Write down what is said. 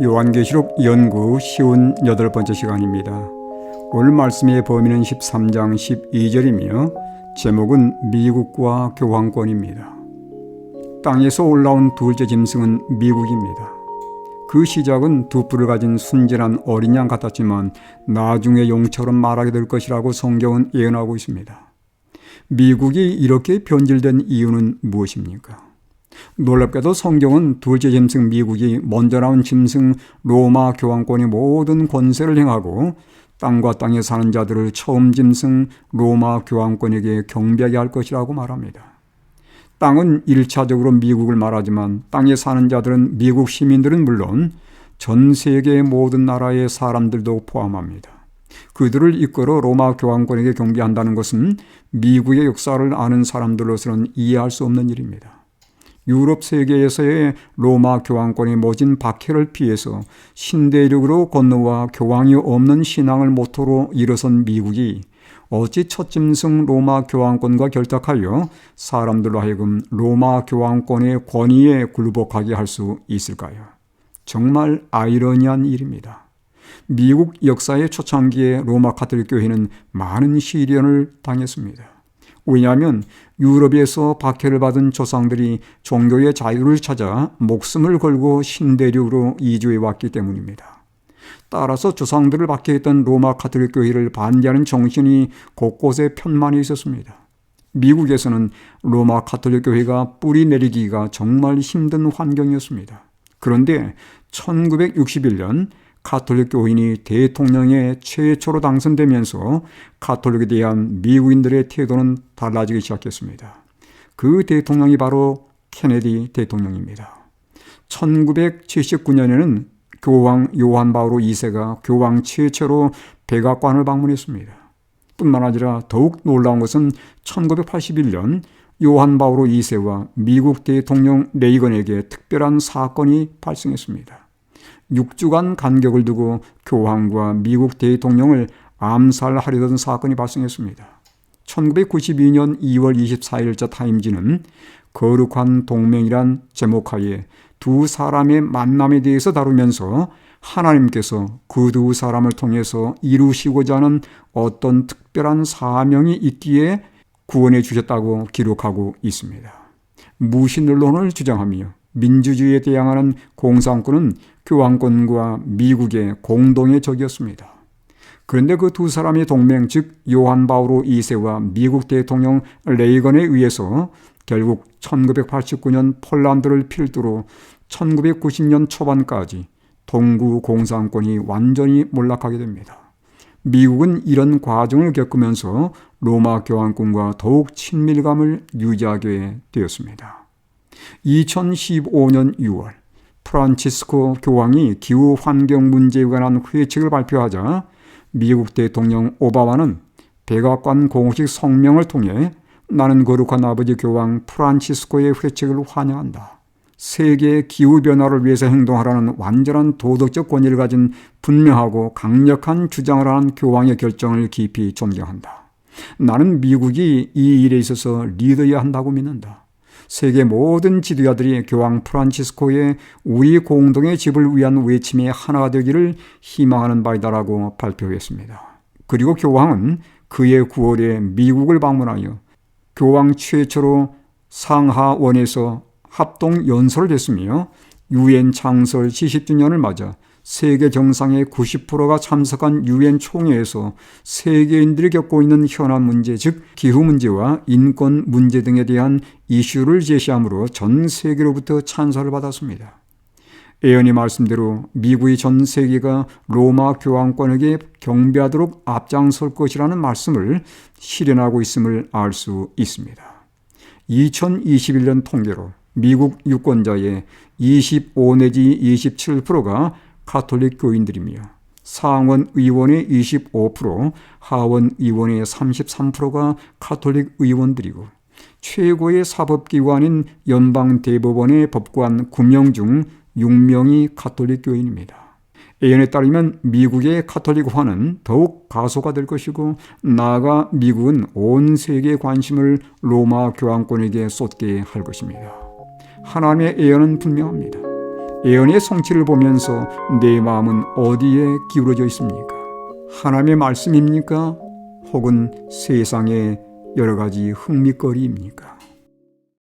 요한계시록 연구 쉬운 여덟 번째 시간입니다. 오늘 말씀의 범위는 13장 12절이며 제목은 미국과 교황권입니다. 땅에서 올라온 둘째 짐승은 미국입니다. 그 시작은 두 뿔을 가진 순진한 어린 양 같았지만 나중에 용처럼 말하게 될 것이라고 성경은 예언하고 있습니다. 미국이 이렇게 변질된 이유는 무엇입니까? 놀랍게도 성경은 둘째 짐승 미국이 먼저 나온 짐승 로마 교황권이 모든 권세를 행하고 땅과 땅에 사는 자들을 처음 짐승 로마 교황권에게 경배하게 할 것이라고 말합니다. 땅은 1차적으로 미국을 말하지만 땅에 사는 자들은 미국 시민들은 물론 전 세계의 모든 나라의 사람들도 포함합니다. 그들을 이끌어 로마 교황권에게 경배한다는 것은 미국의 역사를 아는 사람들로서는 이해할 수 없는 일입니다. 유럽 세계에서의 로마 교황권이 모진 박해를 피해서 신대륙으로 건너와 교황이 없는 신앙을 모토로 일어선 미국이 어찌 첫 짐승 로마 교황권과 결탁하여 사람들로 하여금 로마 교황권의 권위에 굴복하게 할 수 있을까요? 정말 아이러니한 일입니다. 미국 역사의 초창기에 로마 카톨릭 교회는 많은 시련을 당했습니다. 왜냐하면 유럽에서 박해를 받은 조상들이 종교의 자유를 찾아 목숨을 걸고 신대륙으로 이주해 왔기 때문입니다. 따라서 조상들을 박해했던 로마 카톨릭 교회를 반대하는 정신이 곳곳에 편만히 있었습니다. 미국에서는 로마 카톨릭 교회가 뿌리 내리기가 정말 힘든 환경이었습니다. 그런데 1961년 카톨릭 교인이 대통령에 최초로 당선되면서 카톨릭에 대한 미국인들의 태도는 달라지기 시작했습니다. 그 대통령이 바로 케네디 대통령입니다. 1979년에는 교황 요한 바오로 2세가 교황 최초로 백악관을 방문했습니다. 뿐만 아니라 더욱 놀라운 것은 1981년 요한 바오로 2세와 미국 대통령 레이건에게 특별한 사건이 발생했습니다. 6주간 간격을 두고 교황과 미국 대통령을 암살하려던 사건이 발생했습니다. 1992년 2월 24일자 타임지는 거룩한 동맹이란 제목하에 두 사람의 만남에 대해서 다루면서 하나님께서 그 두 사람을 통해서 이루시고자 하는 어떤 특별한 사명이 있기에 구원해 주셨다고 기록하고 있습니다. 무신론을 주장하며 민주주의에 대항하는 공산권은 교황권과 미국의 공동의 적이었습니다. 그런데 그 두 사람의 동맹, 즉 요한 바오로 2세와 미국 대통령 레이건에 의해서 결국 1989년 폴란드를 필두로 1990년 초반까지 동구 공산권이 완전히 몰락하게 됩니다. 미국은 이런 과정을 겪으면서 로마 교황권과 더욱 친밀감을 유지하게 되었습니다. 2015년 6월 프란치스코 교황이 기후 환경 문제에 관한 회칙을 발표하자 미국 대통령 오바마는 백악관 공식 성명을 통해 나는 거룩한 아버지 교황 프란치스코의 회칙을 환영한다. 세계 기후변화를 위해서 행동하라는 완전한 도덕적 권위를 가진 분명하고 강력한 주장을 하는 교황의 결정을 깊이 존경한다. 나는 미국이 이 일에 있어서 리더해야 한다고 믿는다. 세계 모든 지도자들이 교황 프란치스코의 우리 공동의 집을 위한 외침의 하나가 되기를 희망하는 바이다라고 발표했습니다. 그리고 교황은 그의 9월에 미국을 방문하여 교황 최초로 상하원에서 합동 연설을 했으며 유엔 창설 70주년을 맞아 세계 정상의 90%가 참석한 유엔 총회에서 세계인들이 겪고 있는 현안 문제, 즉 기후 문제와 인권 문제 등에 대한 이슈를 제시함으로 전 세계로부터 찬사를 받았습니다. 예언이 말씀대로 미국이 전 세계가 로마 교황권에게 경배하도록 앞장설 것이라는 말씀을 실현하고 있음을 알 수 있습니다. 2021년 통계로 미국 유권자의 25 내지 27%가 카톨릭 교인들이며 상원 의원의 25%, 하원 의원의 33%가 카톨릭 의원들이고 최고의 사법기관인 연방대법원의 법관 9명 중 6명이 카톨릭 교인입니다. 예언에 따르면 미국의 카톨릭화는 더욱 가소가 될 것이고 나아가 미국은 온 세계의 관심을 로마 교황권에게 쏟게 할 것입니다. 하나님의 예언은 분명합니다. 예언의 성취를 보면서 내 마음은 어디에 기울어져 있습니까? 하나님의 말씀입니까? 혹은 세상의 여러 가지 흥미거리입니까?